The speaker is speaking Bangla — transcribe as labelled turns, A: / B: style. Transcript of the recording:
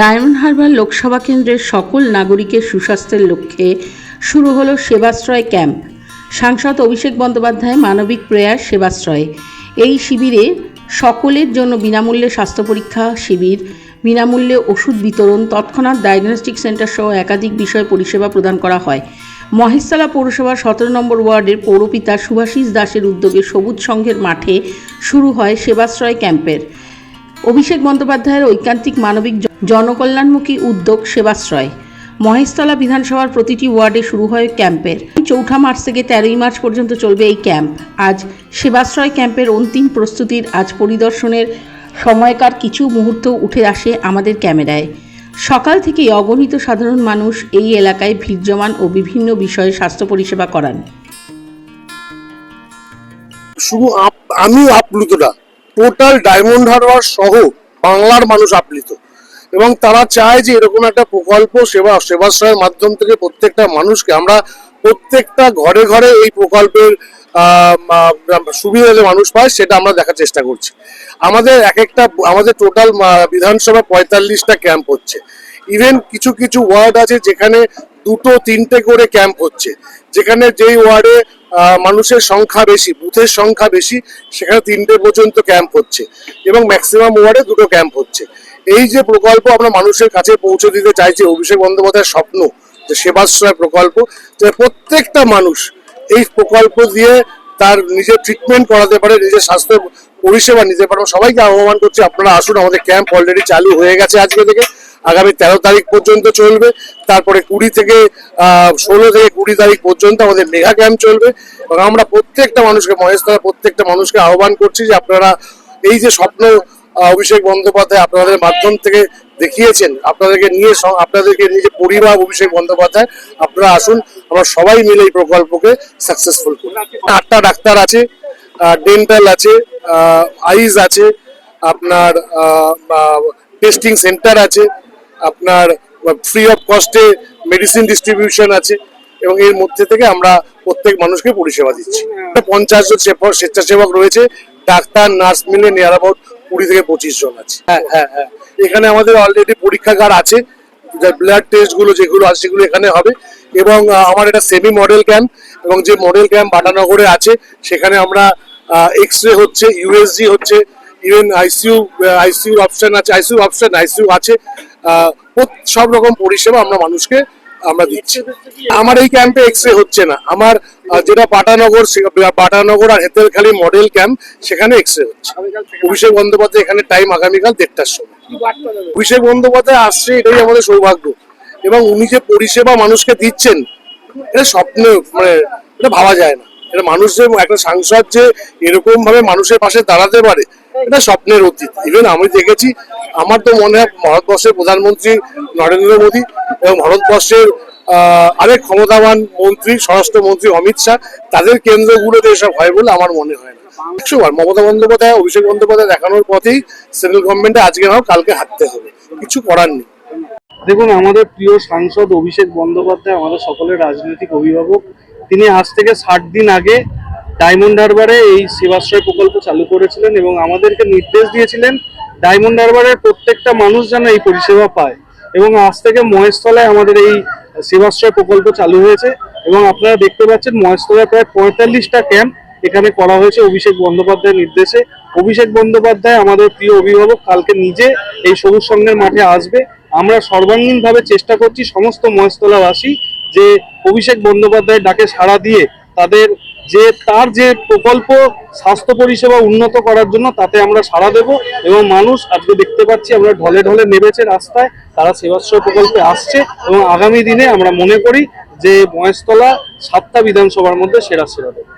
A: ডায়মন্ড হারবার লোকসভা কেন্দ্রের সকল নাগরিকের সুস্বাস্থ্যের লক্ষ্যে শুরু হলো সেবাশ্রয় ক্যাম্প। সাংসদ অভিষেক বন্দ্যোপাধ্যায় মানবিক প্রয়াস সেবাশ্রয়। এই শিবিরে সকলের জন্য বিনামূল্যে স্বাস্থ্য পরীক্ষা শিবির, বিনামূল্যে ওষুধ বিতরণ, তৎক্ষণাৎ ডায়াগনস্টিক সেন্টার সহ একাধিক বিষয় পরিষেবা প্রদান করা হয়। মহেশতলা পৌরসভার সতেরো নম্বর ওয়ার্ডের পৌরপিতা সুভাষিস দাসের উদ্যোগে সবুজ সংঘের মাঠে শুরু হয় সেবাশ্রয় ক্যাম্পের। অভিষেক বন্দ্যোপাধ্যায়ের ঐকান্তিক মানবিক জনকল্যাণমুখী উদ্যোগ সেবাশ্রয়। মহেশতলা বিধানসভার প্রতিটি ওয়ার্ডে শুরু হয় ক্যাম্পের। চৌঠা মার্চ থেকে তেরোই মার্চ পর্যন্ত চলবে এই ক্যাম্প। আজ সেবাশ্রয় ক্যাম্পের অন্তিম প্রস্তুতির আজ পরিদর্শনের সময়কার কিছু মুহূর্ত উঠে আসে আমাদের ক্যামেরায়। সকাল থেকেই অগণিত সাধারণ মানুষ এই এলাকায় ভিড় জমান ও বিভিন্ন বিষয়ে স্বাস্থ্য পরিষেবা করান।
B: শুধু আমি আপ্লুত না টোটাল ডায়মন্ড হারবার সহ বাংলার মানুষ আপ্লুত। এবং তারা চায় যে এরকম একটা প্রকল্প সেবা, সেবাশ্রয়ের মাধ্যম থেকে প্রত্যেকটা মানুষকে আমরা প্রত্যেকটা ঘরে ঘরে এই প্রকল্পের সুবিধা যে মানুষ পায় সেটা আমরা দেখার চেষ্টা করছি। আমাদের এক একটা আমাদের টোটাল বিধানসভা পঁয়তাল্লিশটা ক্যাম্প হচ্ছে। ইভেন কিছু কিছু ওয়ার্ড আছে যেখানে দুটো, তিনটে করে ক্যাম্প হচ্ছে। যেখানে যেই ওয়ার্ডে মানুষের সংখ্যা বেশি, বুথের সংখ্যা বেশি, সেখানে তিনটে পর্যন্ত ক্যাম্প হচ্ছে। এবং ম্যাক্সিমাম ওয়ার্ডে দুটো ক্যাম্প হচ্ছে। এই যে প্রকল্প আমরা মানুষের কাছে পৌঁছে দিতে চাইছি অভিষেক বন্দ্যোপাধ্যায়ের স্বপ্ন, যে সেবাশ্রয় প্রকল্প, যে প্রত্যেকটা মানুষ এই প্রকল্প দিয়ে তার নিজের ট্রিটমেন্ট করাতে পারে, নিজের স্বাস্থ্য পরিষেবা নিতে পারে। সবাইকে আহ্বান করছি, আপনারা আসুন, আমাদের ক্যাম্প অলরেডি চালু হয়ে গেছে আজকে থেকে। আগামী তেরো তারিখ পর্যন্ত চলবে। তারপরে কুড়ি থেকে ষোলো থেকে কুড়ি তারিখ পর্যন্ত আমাদের মেগা ক্যাম্প চলবে। এবং আমরা প্রত্যেকটা মানুষকে মহেশতলা প্রত্যেকটা মানুষকে আহ্বান করছি যে আপনারা এই যে স্বপ্ন অভিষেক বন্দ্যোপাধ্যায় আপনাদের মাধ্যম থেকে দেখিয়েছেন। আপনাদেরকে নিয়ে আপনাদেরকে নিজে পরিবার অভিষেক বন্দ্যোপাধ্যায়, আপনারা আসুন, আমরা সবাই মিলে এই প্রকল্পকে সাকসেসফুল করি। আটটা ডাক্তার আছে ডেন্টাল আছে আইজ আছে, আপনার টেস্টিং সেন্টার আছে, আপনার ফ্রি অফ কস্টে মেডিসিন ডিস্ট্রিবিউশন আছে, এবং এর মধ্যে থেকে আমরা প্রত্যেক মানুষকে পরিষেবা দিচ্ছি। পঞ্চাশ জন স্বেচ্ছাসেবক রয়েছে, ডাক্তার, নার্স মিলে নিয়ার অ্যাবাউট কুড়ি থেকে পঁচিশ জন আছে। হ্যাঁ হ্যাঁ হ্যাঁ। এখানে আমাদের অলরেডি পরীক্ষাগার আছে। ব্লাড টেস্টগুলো যেগুলো আছে সেগুলো এখানে হবে। এবং আমার এটা সেমি মডেল ক্যাম্প এবং যে মডেল ক্যাম্প বাটানগরে আছে সেখানে আমরা এক্স রে হচ্ছে ইউএসজি হচ্ছে ইভেন আইসিইউ আইসিইউ অপশন আছে আইসিইউ অপশন আইসিইউ আছে। সব রকম পরিষেবা আমরা মানুষকে আমরা দিচ্ছি। আমার এই ক্যাম্পে এক্স রে হচ্ছে না। আমার যেটা পাটানগর পাটানগর আর হেতেলখালি মডেল ক্যাম্প সেখানে এক্স রে হচ্ছে অভিষেক বন্দ্যোপাধ্যায় এখানে টাইম আগামীকাল দেড়টার সময়। অভিষেক বন্দ্যোপাধ্যায় আসছে এটাই আমাদের সৌভাগ্য। এবং উনি যে পরিষেবা মানুষকে দিচ্ছেন এটা স্বপ্ন মানে এটা ভাবা যায় না। এটা মানুষ যে একটা সাংসদ যে এরকম ভাবে মানুষের পাশে দাঁড়াতে পারে এটা স্বপ্নের অতীত। ইভেন আমি দেখেছি, আমার তো মনে হয় ভারতবর্ষের প্রধানমন্ত্রী নরেন্দ্র মোদী এবং ভারতবর্ষের আরেক ক্ষমতাবান মন্ত্রী, স্বরাষ্ট্রমন্ত্রী অমিত শাহ, তাদের কেন্দ্রগুলোতে এসব হয় বলে আমার মনে হয় না। একশো মমতা বন্দ্যোপাধ্যায়, অভিষেক বন্দ্যোপাধ্যায় দেখানোর পথেই সেন্ট্রাল গভর্নমেন্টে আজকে নাও কালকে হাঁটতে হবে। কিছু করার নেই।
C: দেখুন, আমাদের প্রিয় সাংসদ অভিষেক বন্দ্যোপাধ্যায়, আমাদের সকলের রাজনৈতিক অভিভাবক, তিনি আজ থেকে ষাট দিন আগে ডায়মন্ড হারবারে এই সেবাশ্রয় প্রকল্প চালু করেছিলেন এবং আমাদেরকে নির্দেশ দিয়েছিলেন ডায়মন্ড হারবারের প্রত্যেকটা মানুষ যেন এই পরিষেবা পায়। এবং আজ থেকে মহেশতলায় আমাদের এই সেবাশ্রয় প্রকল্প চালু হয়েছে এবং আপনারা দেখতে পাচ্ছেন মহেশতলায় প্রায় পঁয়তাল্লিশটা ক্যাম্প এখানে করা হয়েছে অভিষেক বন্দ্যোপাধ্যায়ের নির্দেশে। অভিষেক বন্দ্যোপাধ্যায় আমাদের প্রিয় অভিভাবক, কালকে নিজে এই সবুজ সংঘের মাঠে আসবে। আমরা সর্বাঙ্গীনভাবে চেষ্টা করছি সমস্ত মহেশতলাবাসী যে অভিষেক বন্দ্যোপাধ্যায়ের ডাকে সাড়া দিয়ে তাদের যে তার যে প্রকল্প স্বাস্থ্য পরিষেবা উন্নত করার জন্য তাতে আমরা সাড়া দেব এবং মানুষ আজকে দেখতে পাচ্ছি আমরা ঢলে ঢলে নেমেছে রাস্তায়, তারা সেবাশ্রয় প্রকল্পে আসছে এবং আগামী দিনে আমরা মনে করি যে বয়সতলা সাতটা বিধানসভার মধ্যে সেরা সেরা দেবে।